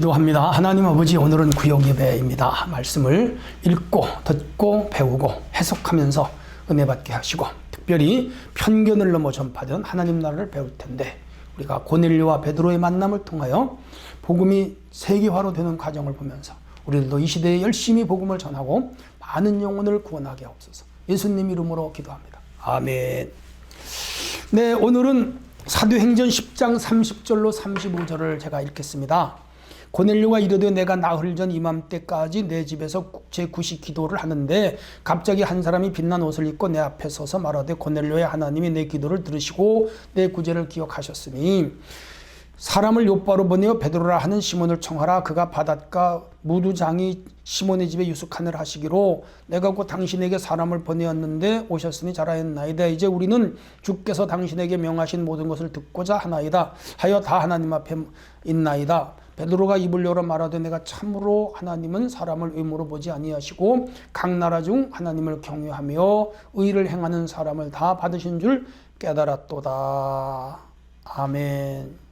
기도합니다. 하나님 아버지 오늘은 구역 예배입니다. 말씀을 읽고 듣고 배우고 해석하면서 은혜 받게 하시고 특별히 편견을 넘어 전파된 하나님 나라를 배울 텐데 우리가 고넬료와 베드로의 만남을 통하여 복음이 세계화로 되는 과정을 보면서 우리들도 이 시대에 열심히 복음을 전하고 많은 영혼을 구원하게 하옵소서. 예수님 이름으로 기도합니다. 아멘. 네, 오늘은 사도행전 10장 30절로 35절을 제가 읽겠습니다. 고넬료가 이르되 내가 나흘 전 이맘때까지 내 집에서 제 구시 기도를 하는데 갑자기 한 사람이 빛난 옷을 입고 내 앞에 서서 말하되 고넬료의 하나님이 내 기도를 들으시고 내 구제를 기억하셨으니 사람을 요바로 보내어 베드로라 하는 시몬을 청하라. 그가 바닷가 무두장이 시몬의 집에 유숙하늘 하시기로 내가 곧 당신에게 사람을 보내었는데 오셨으니 잘하였나이다. 이제 우리는 주께서 당신에게 명하신 모든 것을 듣고자 하나이다. 하여 다 하나님 앞에 있나이다 베드로가 입을 열어 말하되 내가 참으로 하나님은 사람을 의무로 보지 아니하시고 각 나라 중 하나님을 경외하며 의를 행하는 사람을 다 받으신 줄 깨달았도다. 아멘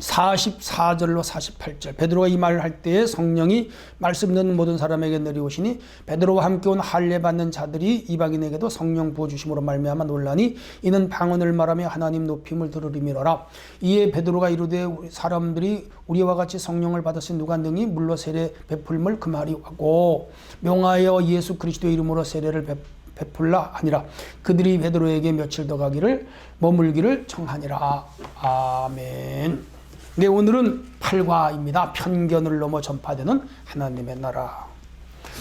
44절로 48절. 베드로가 이 말을 할 때에 성령이 말씀 듣는 모든 사람에게 내려오시니 베드로와 함께 온 할례 받는 자들이 이방인에게도 성령 부어 주심으로 말미암아 논란이 이는 방언을 말하며 하나님 높임을 들으리미로라. 이에 베드로가 이르되 사람들이 우리와 같이 성령을 받으신 누가 능히 물로 세례 베풀물 그 말이 하고 명하여 예수 그리스도의 이름으로 세례를 베 베풀라 아니라. 그들이 베드로에게 며칠 더 가기를 머물기를 청하니라. 아멘. 네, 오늘은 8과입니다. 편견을 넘어 전파되는 하나님의 나라.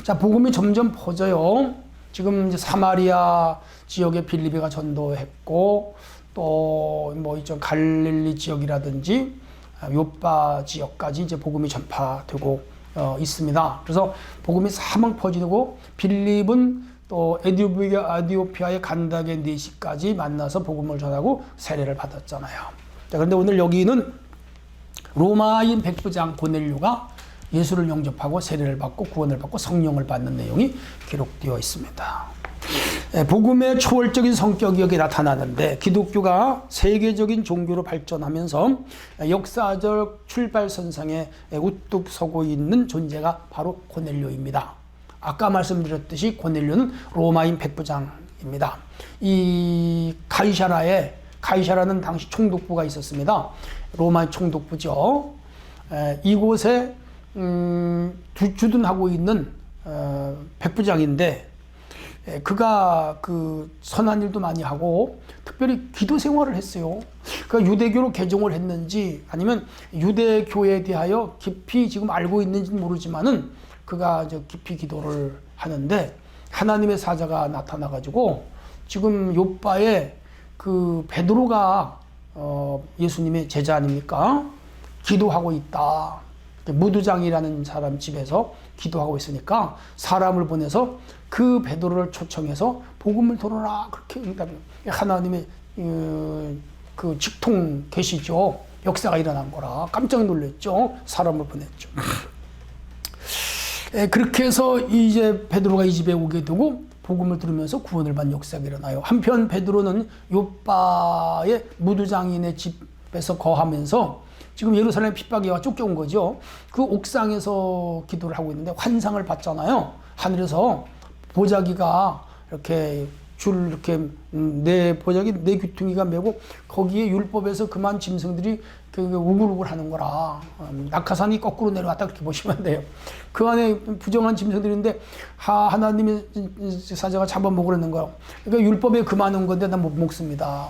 자, 복음이 점점 퍼져요. 지금 이제 사마리아 지역에 빌리비가 전도했고, 또뭐 이쪽 갈릴리 지역이라든지 요빠 지역까지 이제 복음이 전파되고 어, 있습니다. 그래서 복음이 사망 퍼지고 빌립은 또 에디오피아, 에디오피아의 간닥의 네시까지 만나서 복음을 전하고 세례를 받았잖아요. 자, 그런데 오늘 여기는 로마인 백부장 고넬료가 예수를 영접하고 세례를 받고 구원을 받고 성령을 받는 내용이 기록되어 있습니다. 예, 복음의 초월적인 성격이 여기 나타나는데 기독교가 세계적인 종교로 발전하면서 역사적 출발선상에 우뚝 서고 있는 존재가 바로 고넬료입니다. 아까 말씀드렸듯이 고넬료는 로마인 백부장입니다. 이 가이샤라에 가이샤라는 당시 총독부가 있었습니다. 로마 총독부죠. 에, 이곳에 음, 주둔하고 있는 어, 백부장인데 에, 그가 그 선한 일도 많이 하고 특별히 기도 생활을 했어요. 그가 유대교로 개종을 했는지 아니면 유대교에 대하여 깊이 지금 알고 있는지 모르지만은 그가 이제 깊이 기도를 하는데 하나님의 사자가 나타나 가지고 지금 요바에 그 베드로가 어, 예수님의 제자 아닙니까? 기도하고 있다. 무두장이라는 사람 집에서 기도하고 있으니까 사람을 보내서 그 베드로를 초청해서 복음을 들어라 그렇게 응답. 하나님의 어, 그 직통 계시죠. 역사가 일어난 거라 깜짝 놀랐죠. 사람을 보냈죠. 예, 그렇게 해서 이제 베드로가 이 집에 오게 되고 복음을 들으면서 구원을 받는 역사가 일어나요. 한편 베드로는 요바의 무두장인의 집에서 거하면서 지금 예루살렘 핍박이 와 쫓겨온 거죠. 그 옥상에서 기도를 하고 있는데 환상을 봤잖아요. 하늘에서 보자기가 이렇게 줄 이렇게 음, 네 보자기 네 귀퉁이가 메고 거기에 율법에서 그만 짐승들이 그 우글우글 하는 거라 음, 낙하산이 거꾸로 내려왔다 그렇게 보시면 돼요. 그 안에 부정한 짐승들인데 하, 하나님의 사자가 잡아먹으려는 거. 그러니까 율법에 그만한 건데 난못 먹습니다.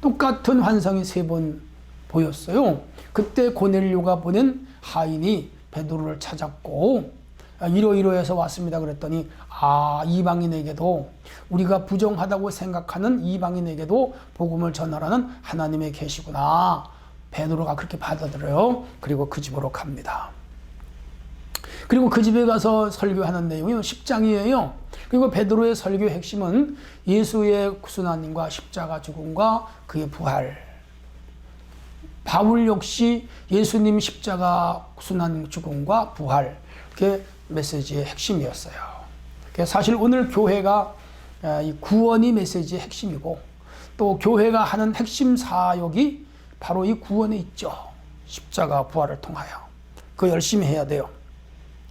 똑같은 환상이 세 번 보였어요. 그때 고넬료가 보낸 하인이 베드로를 찾았고 아, 이러이러해서 왔습니다. 그랬더니 아 이방인에게도 우리가 부정하다고 생각하는 이방인에게도 복음을 전하라는 하나님의 계시구나. 베드로가 그렇게 받아들여요. 그리고 그 집으로 갑니다. 그리고 그 집에 가서 설교하는 내용이 10장이에요. 그리고 베드로의 설교 핵심은 예수의 구순환님과 십자가 죽음과 그의 부활. 바울 역시 예수님 십자가 구순환 죽음과 부활. 그게 메시지의 핵심이었어요. 사실 오늘 교회가 아, 구원이 메시지의 핵심이고 또 교회가 하는 핵심 사역이 바로 이 구원에 있죠. 십자가 부활을 통하여 그 열심히 해야 돼요.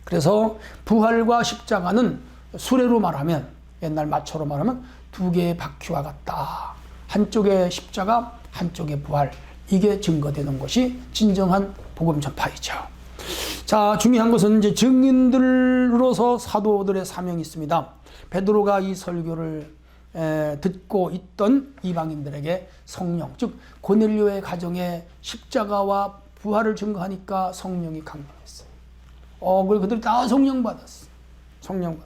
그래서 부활과 십자가는 수레로 말하면 옛날 마초로 말하면 두 개의 바퀴와 같다. 한쪽에 십자가, 한쪽에 부활. 이게 증거되는 것이 진정한 복음 전파이죠. 자, 중요한 것은 이제 증인들로서 사도들의 사명이 있습니다. 베드로가 이 설교를 에, 듣고 있던 이방인들에게 성령, 즉 고넬료의 가정에 십자가와 부활을 증거하니까 성령이 강림했어요. 어, 그리고 그들이 다 성령 받았어. 성령 받.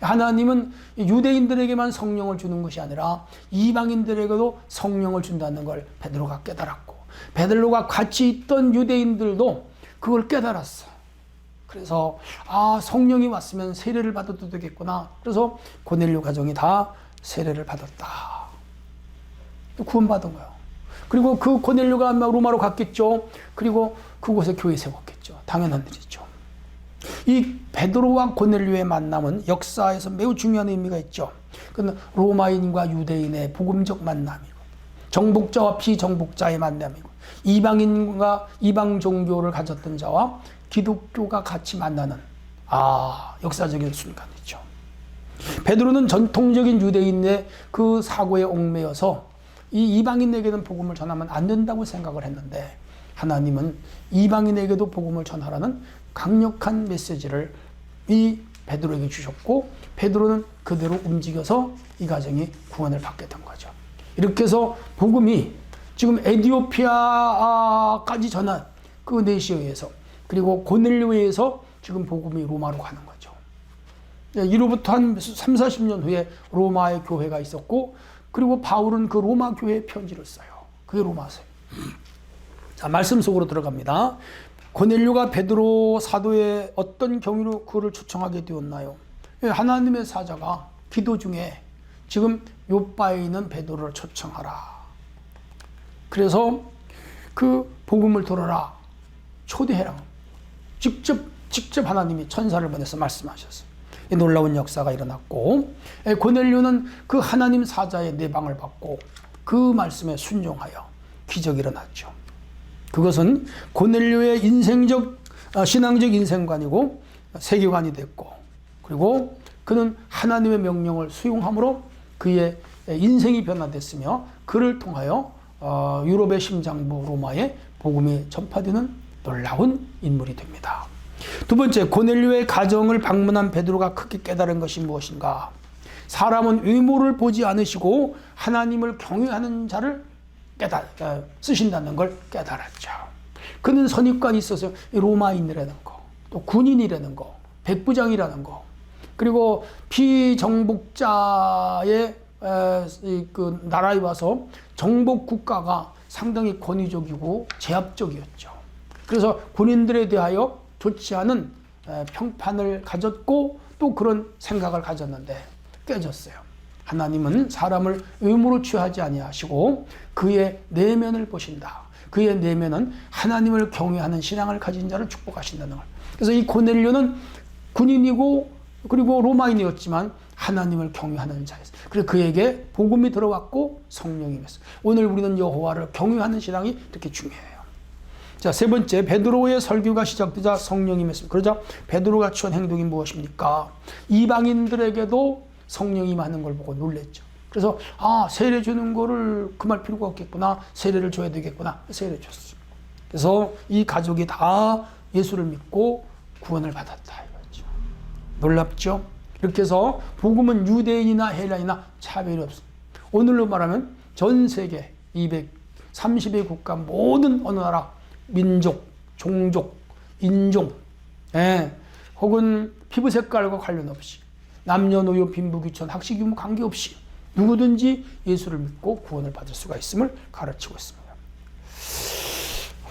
하나님은 유대인들에게만 성령을 주는 것이 아니라 이방인들에게도 성령을 준다는 걸 베드로가 깨달았고 베드로가 같이 있던 유대인들도 그걸 깨달았어. 그래서 아 성령이 왔으면 세례를 받아도 되겠구나. 그래서 고넬료 가정이 다 세례를 받았다. 또 구원받은 거예요. 그리고 그 고넬료가 로마로 갔겠죠. 그리고 그곳에 교회 세웠겠죠. 당연한 일이죠. 이 베드로와 고넬료의 만남은 역사에서 매우 중요한 의미가 있죠. 그는 로마인과 유대인의 복음적 만남이고 정복자와 비정복자의 만남이고 이방인과 이방 종교를 가졌던 자와 기독교가 같이 만나는 아 역사적인 순간이죠. 베드로는 전통적인 유대인의 그 사고에 얽매여서 이 이방인에게는 복음을 전하면 안 된다고 생각을 했는데 하나님은 이방인에게도 복음을 전하라는 강력한 메시지를 이 베드로에게 주셨고 베드로는 그대로 움직여서 이 가정이 구원을 받게 된 거죠. 이렇게 해서 복음이 지금 에디오피아까지 전한 그 내시에 의해서 그리고 고넬료에 의해서 지금 복음이 로마로 가는 거죠. 이로부터 한 3, 40년 후에 로마의 교회가 있었고 그리고 바울은 그 로마 교회에 편지를 써요. 그게 로마서예요. 자, 말씀 속으로 들어갑니다. 고넬료가 베드로 사도의 어떤 경위로 그를 초청하게 되었나요? 예, 하나님의 사자가 기도 중에 지금 요바에 있는 베드로를 초청하라. 그래서 그 복음을 들어라. 초대해라. 직접 직접 하나님이 천사를 보내서 말씀하셨어요. 이 놀라운 역사가 일어났고 예, 고넬료는 그 하나님 사자의 내방을 받고 그 말씀에 순종하여 기적이 일어났죠. 그것은 고넬료의 인생적 아, 신앙적 인생관이고 세계관이 됐고 그리고 그는 하나님의 명령을 수용함으로 그의 인생이 변화됐으며 그를 통하여 어, 유럽의 심장부 로마에 복음이 전파되는 놀라운 인물이 됩니다. 두 번째 고넬료의 가정을 방문한 베드로가 크게 깨달은 것이 무엇인가? 사람은 외모를 보지 않으시고 하나님을 경외하는 자를 깨달 어, 쓰신다는 걸 깨달았죠. 그는 선입관이 있어서 로마인이라는 거, 또 군인이라는 거, 백부장이라는 거, 그리고 비정복자의 그 나라에 와서 정복 국가가 상당히 권위적이고 제압적이었죠. 그래서 군인들에 대하여 좋지 않은 평판을 가졌고 또 그런 생각을 가졌는데 깨졌어요. 하나님은 사람을 의무로 취하지 아니하시고 그의 내면을 보신다. 그의 내면은 하나님을 경외하는 신앙을 가진 자를 축복하신다는 걸. 그래서 이 고넬료는 군인이고 그리고 로마인이었지만 하나님을 경외하는 자였어요. 그래서 그에게 복음이 들어왔고 성령이 임했어요. 오늘 우리는 여호와를 경외하는 신앙이 이렇게 중요해요. 자, 세 번째, 베드로의 설교가 시작되자 성령이 임했습니다. 그러자 베드로가 취한 행동이 무엇입니까? 이방인들에게도 성령이 많은 걸 보고 놀랬죠. 그래서 아 세례 주는 거를 금할 필요가 없겠구나 세례를 줘야 되겠구나 세례 줬어. 그래서 이 가족이 다 예수를 믿고 구원을 받았다 이거죠. 놀랍죠? 이렇게 해서 복음은 유대인이나 헬라인이나 차별이 없어. 오늘로 말하면 전 세계 230의 국가 모든 어느 나라 민족, 종족, 인종, 예, 혹은 피부 색깔과 관련 없이 남녀노소 빈부귀천 학식 유무 관계없이 누구든지 예수를 믿고 구원을 받을 수가 있음을 가르치고 있습니다.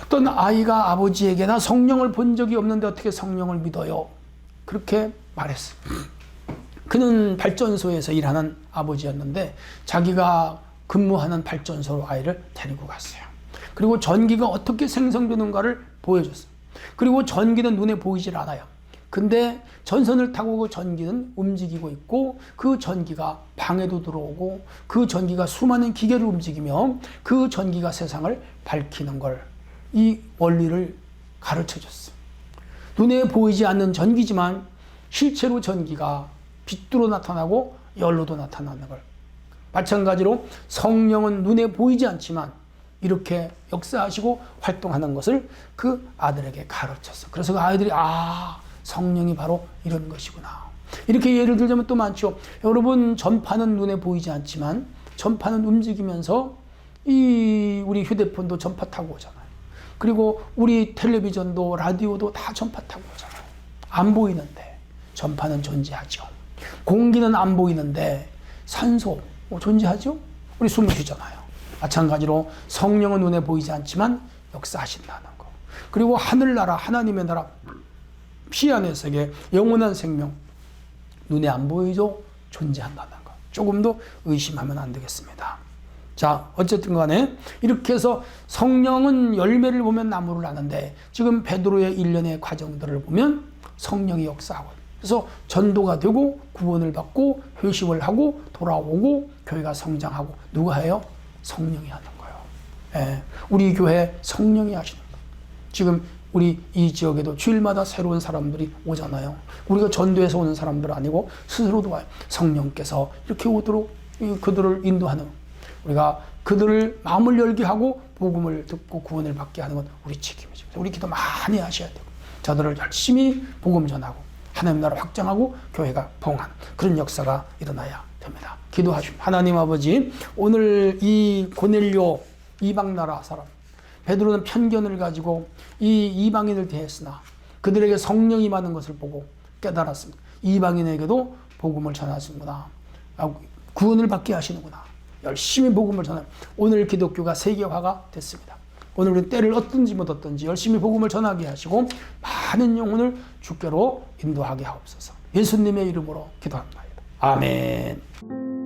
어떤 아이가 아버지에게나 성령을 본 적이 없는데 어떻게 성령을 믿어요? 그렇게 말했어요. 그는 발전소에서 일하는 아버지였는데 자기가 근무하는 발전소로 아이를 데리고 갔어요. 그리고 전기가 어떻게 생성되는가를 보여줬어요. 그리고 전기는 눈에 보이질 않아요. 근데 전선을 타고 그 전기는 움직이고 있고 그 전기가 방에도 들어오고 그 전기가 수많은 기계를 움직이며 그 전기가 세상을 밝히는 걸 이 원리를 가르쳐 줬어. 눈에 보이지 않는 전기지만 실제로 전기가 빛으로 나타나고 열로도 나타나는 걸. 마찬가지로 성령은 눈에 보이지 않지만 이렇게 역사하시고 활동하는 것을 그 아들에게 가르쳤어. 그래서 그 아이들이 아 성령이 바로 이런 것이구나. 이렇게 예를 들자면 또 많죠. 여러분 전파는 눈에 보이지 않지만 전파는 움직이면서 이 우리 휴대폰도 전파 타고 오잖아요. 그리고 우리 텔레비전도 라디오도 다 전파 타고 오잖아요. 안 보이는데 전파는 존재하죠. 공기는 안 보이는데 산소 뭐 존재하죠. 우리 숨을 쉬잖아요. 마찬가지로 성령은 눈에 보이지 않지만 역사하신다는 거. 그리고 하늘나라 하나님의 나라 피안의 세계 영원한 생명 눈에 안 보이죠 존재한다는 거. 조금도 의심하면 안 되겠습니다. 자, 어쨌든 간에 이렇게 해서 성령은 열매를 보면 나무를 아는데 지금 베드로의 일련의 과정들을 보면 성령이 역사하고 그래서 전도가 되고 구원을 받고 회심을 하고 돌아오고 교회가 성장하고 누가 해요? 성령이 하는 거예요. 예, 우리 교회 성령이 하시는 거예요. 지금 우리 이 지역에도 주일마다 새로운 사람들이 오잖아요. 우리가 전도해서 오는 사람들 아니고 스스로도 와요. 성령께서 이렇게 오도록 이 그들을 인도하는 우리가 그들을 마음을 열게 하고 복음을 듣고 구원을 받게 하는 건 우리 책임이죠. 우리 기도 많이 하셔야 되고 저들을 열심히 복음 전하고 하나님 나라 확장하고 교회가 봉한 그런 역사가 일어나야 됩니다. 기도하십시오. 하나님 아버지 오늘 이 고넬료 이방 나라 사람 베드로는 편견을 가지고 이 이방인을 대했으나 그들에게 성령이 많은 것을 보고 깨달았습니다. 이방인에게도 복음을 전하시는구나. 아, 구원을 받게 하시는구나. 열심히 복음을 전하. 오늘 기독교가 세계화가 됐습니다. 오늘 우리 때를 얻든지 못 얻든지 열심히 복음을 전하게 하시고 많은 영혼을 주께로 인도하게 하옵소서. 예수님의 이름으로 기도합니다. 아멘.